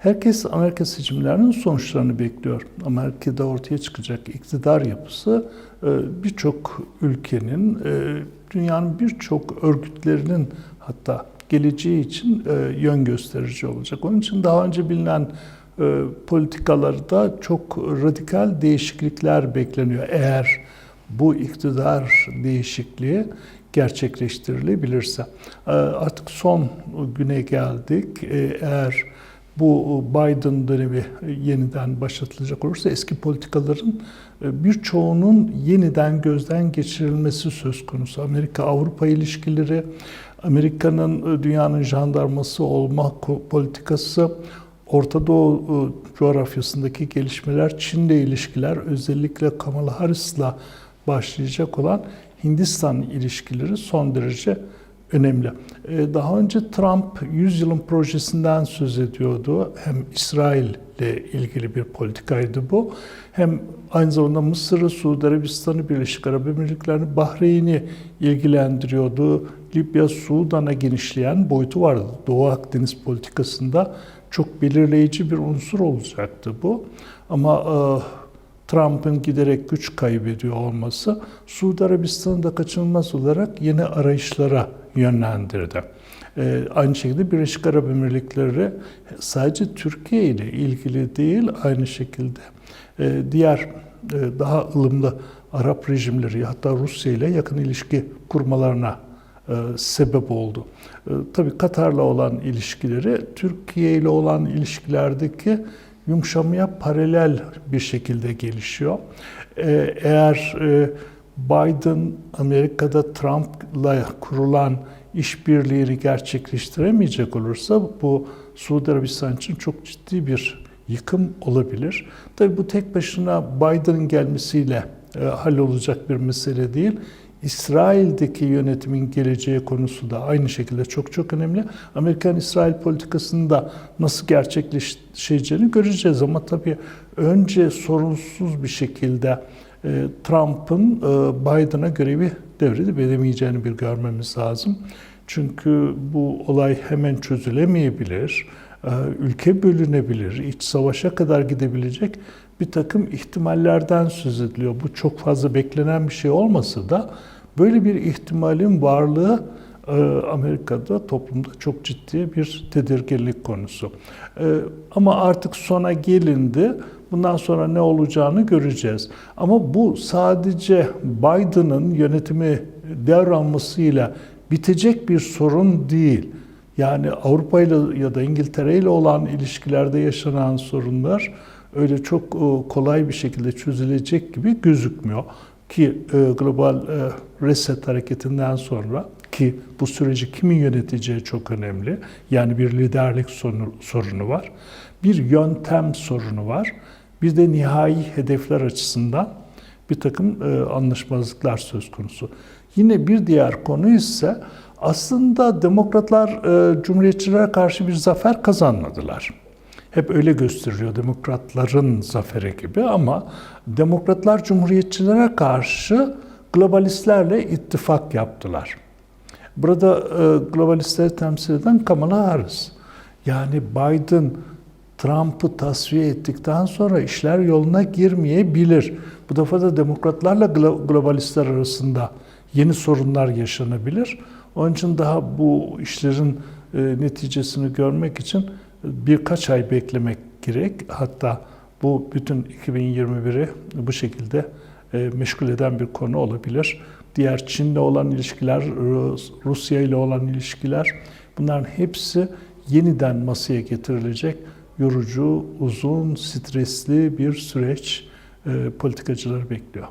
Herkes Amerika seçimlerinin sonuçlarını bekliyor. Amerika'da ortaya çıkacak iktidar yapısı e, birçok ülkenin, e, dünyanın birçok örgütlerinin hatta geleceği için e, yön gösterici olacak. Onun için daha önce bilinen politikalarda çok radikal değişiklikler bekleniyor. Eğer bu iktidar değişikliği gerçekleştirilebilirse. Artık son güne geldik. Eğer bu Biden dönemi yeniden başlatılacak olursa eski politikaların birçoğunun yeniden gözden geçirilmesi söz konusu. Amerika-Avrupa ilişkileri, Amerika'nın dünyanın jandarması olma politikası, Orta Doğu coğrafyasındaki gelişmeler, Çin'le ilişkiler, özellikle Kamala Harris'la başlayacak olan Hindistan ilişkileri son derece önemli. Daha önce Trump 100 yılın projesinden söz ediyordu. Hem İsrail ile ilgili bir politikaydı bu. Hem aynı zamanda Mısır'ı, Suudi Arabistan'ı, Birleşik Arap Emirlikleri'ni, Bahreyn'i ilgilendiriyordu. Libya, Sudan'a genişleyen boyutu vardı. Doğu Akdeniz politikasında çok belirleyici bir unsur olacaktı bu. Ama Trump'ın giderek güç kaybediyor olması Suudi Arabistan'ı da kaçınılmaz olarak yeni arayışlara yönlendirdi. Ee, aynı şekilde Birleşik Arap Emirlikleri sadece Türkiye ile ilgili değil, aynı şekilde e, diğer e, daha ılımlı Arap rejimleri hatta Rusya ile yakın ilişki kurmalarına e, sebep oldu. E, tabii Katar'la olan ilişkileri Türkiye ile olan ilişkilerdeki yumuşamaya paralel bir şekilde gelişiyor. Ee, eğer e, Biden Amerika'da Trump'la kurulan işbirliğini gerçekleştiremeyecek olursa bu Suudi Arabistan için çok ciddi bir yıkım olabilir. Tabii bu tek başına Biden'ın gelmesiyle e, hallolacak bir mesele değil. İsrail'deki yönetimin geleceği konusu da aynı şekilde çok çok önemli. Amerikan-İsrail politikasının da nasıl gerçekleşeceğini göreceğiz ama tabii önce sorunsuz bir şekilde e, Trump'ın e, Biden'a görevi devredi veremeyeceğini bir görmemiz lazım. Çünkü bu olay hemen çözülemeyebilir, ülke bölünebilir, iç savaşa kadar gidebilecek bir takım ihtimallerden söz ediliyor. Bu çok fazla beklenen bir şey olmasa da böyle bir ihtimalin varlığı e, Amerika'da toplumda çok ciddi bir tedirginlik konusu. E, ama artık sona gelindi. Bundan sonra ne olacağını göreceğiz. Ama bu sadece Biden'ın yönetimi devralmasıyla bitecek bir sorun değil. Yani Avrupa ile ya da İngiltere ile olan ilişkilerde yaşanan sorunlar öyle çok e, kolay bir şekilde çözülecek gibi gözükmüyor. Ki e, global e, reset hareketinden sonra ki bu süreci kimin yöneteceği çok önemli. Yani bir liderlik sorunu var. Bir yöntem sorunu var. Bir de nihai hedefler açısından bir takım anlaşmazlıklar söz konusu. Yine bir diğer konu ise aslında demokratlar cumhuriyetçilere karşı bir zafer kazanmadılar hep öyle gösteriliyor demokratların zaferi gibi ama demokratlar cumhuriyetçilere karşı globalistlerle ittifak yaptılar. Burada e, globalistleri temsil eden Kamala Harris. Yani Biden Trump'ı tasfiye ettikten sonra işler yoluna girmeyebilir. Bu defa da demokratlarla globalistler arasında yeni sorunlar yaşanabilir. Onun için daha bu işlerin e, neticesini görmek için birkaç ay beklemek gerek. Hatta bu bütün 2021'i bu şekilde e, meşgul eden bir konu olabilir. Diğer Çin'le olan ilişkiler, Rusya ile olan ilişkiler bunların hepsi yeniden masaya getirilecek yorucu, uzun, stresli bir süreç e, politikacıları bekliyor.